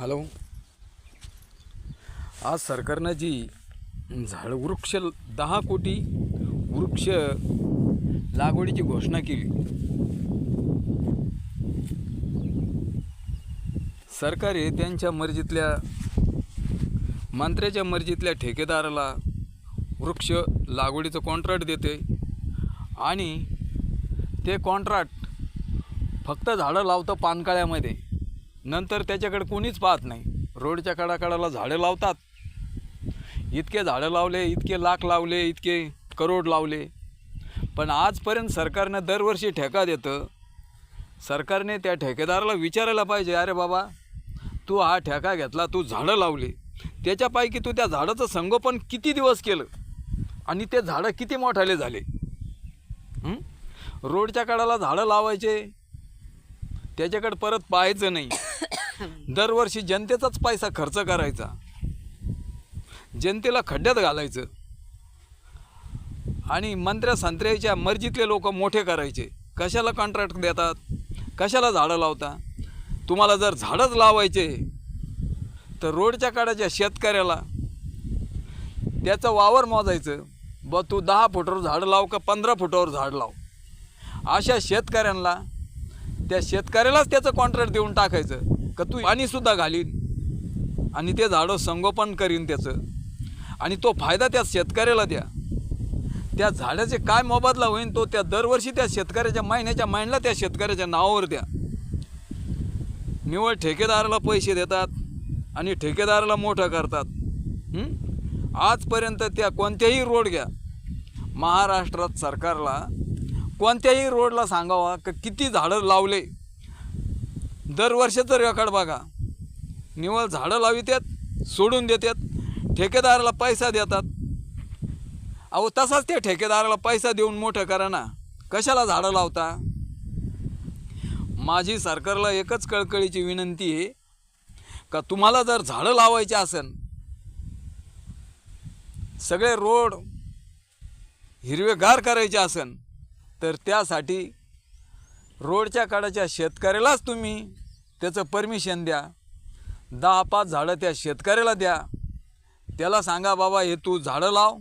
Hello. आज सरकारनं जी झाड वृक्ष दहा कोटी वृक्ष लागवडीची घोषणा केली. सरकार हे त्यांच्या मर्जीतल्या मंत्र्याच्या मर्जीतल्या ठेकेदाराला वृक्ष लागवडीचं कॉन्ट्रॅक्ट देते आणि ते कॉन्ट्रॅक्ट फक्त झाडं लावतं पानकाळ्यामध्ये. नंतर त्याच्याकडे कोणीच पाहत नाही. रोडच्या कडाकडाला झाडं लावतात. इतके झाडं लावले इतके लाख लावले इतके करोड लावले. पण आजपर्यंत सरकारनं दरवर्षी ठेका देतं. सरकारने त्या ठेकेदाराला विचारायला पाहिजे अरे बाबा तू हा ठेका घेतला तू झाडं लावली. त्याच्यापैकी तू त्या झाडाचं संगोपन किती दिवस केलं? आणि ते झाडं किती मोठाले झाले? रोडच्या कडाला झाडं लावायचे. त्याच्याकडे परत पाहायचं नाही. दरवर्षी जनतेचाच पैसा खर्च करायचा. जनतेला खड्ड्यात घालायचं. आणि मंत्र्या संत्र्याच्या मर्जीतले लोक मोठे करायचे. कशाला कॉन्ट्रॅक्ट देतात? कशाला झाडं लावता? तुम्हाला जर झाडंच लावायचे तर रोडच्या काडाच्या शेतकऱ्याला त्याचं वावर मोजायचं. ब तू दहा फुटावर झाड लाव का पंधरा फुटावर झाड लाव. अशा शेतकऱ्यांना त्या शेतकऱ्यालाच त्याचं कॉन्ट्रॅक्ट देऊन टाकायचं. का तू पाणीसुद्धा घालीन. आणि ते झाडं संगोपन करीन त्याचं. आणि तो फायदा त्या शेतकऱ्याला द्या. त्या झाडाचे काय मोबदला होईन तो त्या दरवर्षी त्या शेतकऱ्याच्या महिन्याच्या महिन्याला त्या शेतकऱ्याच्या नावावर द्या. निवळ ठेकेदाराला पैसे देतात आणि ठेकेदाराला मोठं करतात. आजपर्यंत त्या कोणत्याही रोड घ्या. महाराष्ट्रात सरकारला कोणत्याही रोडला सांगावा का किती झाडं लावले. दरवर्षाचं रेकॉर्ड बघा. निवळ झाडं लावितात सोडून देतात ठेकेदाराला पैसा देतात. अहो तसाच त्या ठेकेदाराला पैसा देऊन मोठं करा ना. कशाला झाडं लावता? माझी सरकारला एकच कळकळीची विनंती आहे का तुम्हाला जर झाडं लावायचे असेल सगळे रोड हिरवेगार करायचे असेल तर त्यासाठी रोडच्या काळाच्या शेतकऱ्यालाच तुम्ही त्याचं परमिशन द्या. दहा पाच झाडं त्या शेतकऱ्याला द्या. त्याला सांगा बाबा हे तू झाडं लाव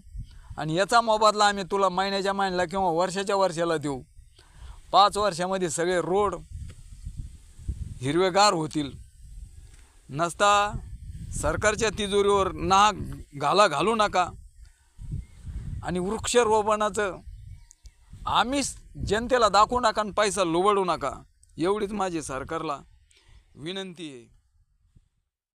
आणि याचा मोबदला आम्ही तुला महिन्याच्या महिन्याला किंवा वर्षाच्या वर्षाला देऊ. पाच वर्षामध्ये सगळे रोड हिरवेगार होतील. नसता सरकारच्या तिजोरीवर नाक घाला घालू नका. आणि वृक्षारोपणाचं आम्हीच जनतेला दाखवू नका आणि पैसा लुबडू नका. एवढीच माझी सरकारला विनंती आहे.